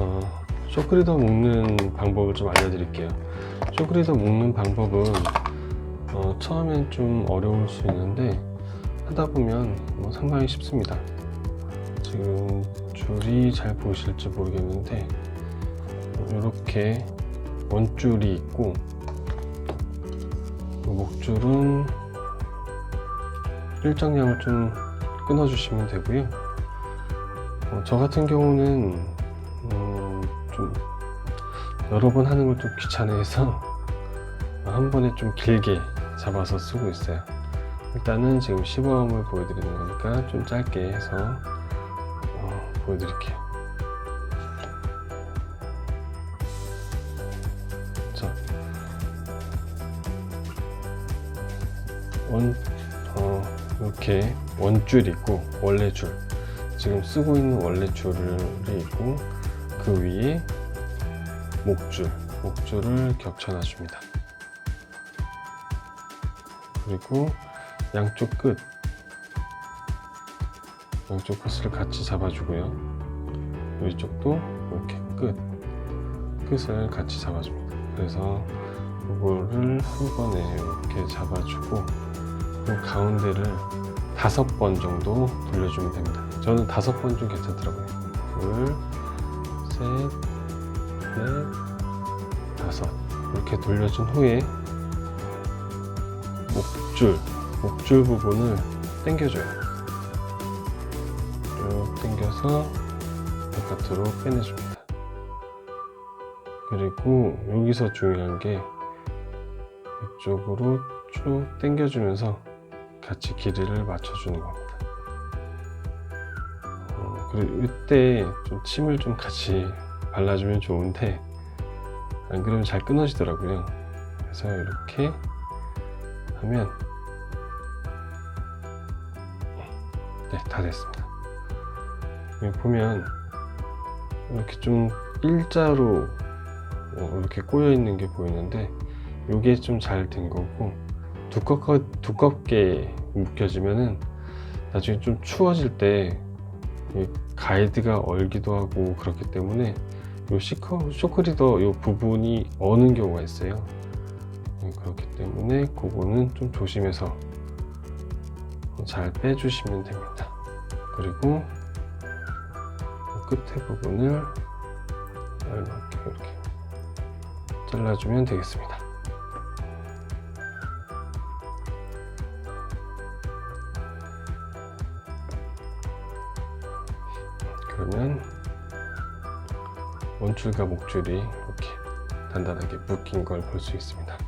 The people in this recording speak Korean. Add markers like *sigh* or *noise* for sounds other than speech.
어, 쇼크리더 묶는 방법을 좀 알려드릴게요. 쇼크리더 묶는 방법은 어, 처음엔 좀 어려울 수 있는데 하다 보면 뭐 상당히 쉽습니다. 지금 줄이 잘 보이실지 모르겠는데 이렇게 원줄이 있고 그 목줄은 일정량을 좀 끊어주시면 되고요. 어, 저 같은 경우는 음, 좀 여러 번 하는 걸 좀 귀찮아해서 *laughs* 한 번에 좀 길게 잡아서 쓰고 있어요. 일단은 지금 시범을 보여드리는 거니까 좀 짧게 해서 어, 보여드릴게요. 자, 원, 어, 이렇게 원줄 있고 원래 줄 지금 쓰고 있는 원래 줄이 있고 그 위에 목줄 목줄을 겹쳐 놔줍니다 그리고 양쪽 끝 양쪽 끝을 같이 잡아주고요 이쪽도 이렇게 끝 끝을 같이 잡아줍니다 그래서 이거를 한 번에 이렇게 잡아주고 그 가운데를 다섯 번 정도 돌려주면 됩니다. 저는 다섯 번 좀 괜찮더라고요. 둘, 셋, 넷, 다섯. 이렇게 돌려준 후에 목줄, 목줄 부분을 당겨줘요. 쭉 당겨서 바깥으로 빼내줍니다. 그리고 여기서 중요한 게 이쪽으로 쭉 당겨주면서 같이 길이를 맞춰주는 겁니다. 이때 좀 침을 좀 같이 발라주면 좋은데 안 그러면 잘 끊어지더라고요. 그래서 이렇게 하면 네, 다 됐습니다. 여기 보면 이렇게 좀 일자로 어, 이렇게 꼬여 있는 게 보이는데 이게 좀 잘 된 거고 두껍게, 두껍게 묶여지면은 나중에 좀 추워질 때이 가이드가 얼기도 하고 그렇기 때문에 요 시커, 쇼크리더 요 부분이 어는 경우가 있어요. 음, 그렇기 때문에 그거는 좀 조심해서 잘 빼주시면 됩니다. 그리고 끝에 부분을 알맞게 이렇게 잘라주면 되겠습니다. 그러면 원줄과 목줄이 이렇게 단단하게 묶인 걸 볼 수 있습니다.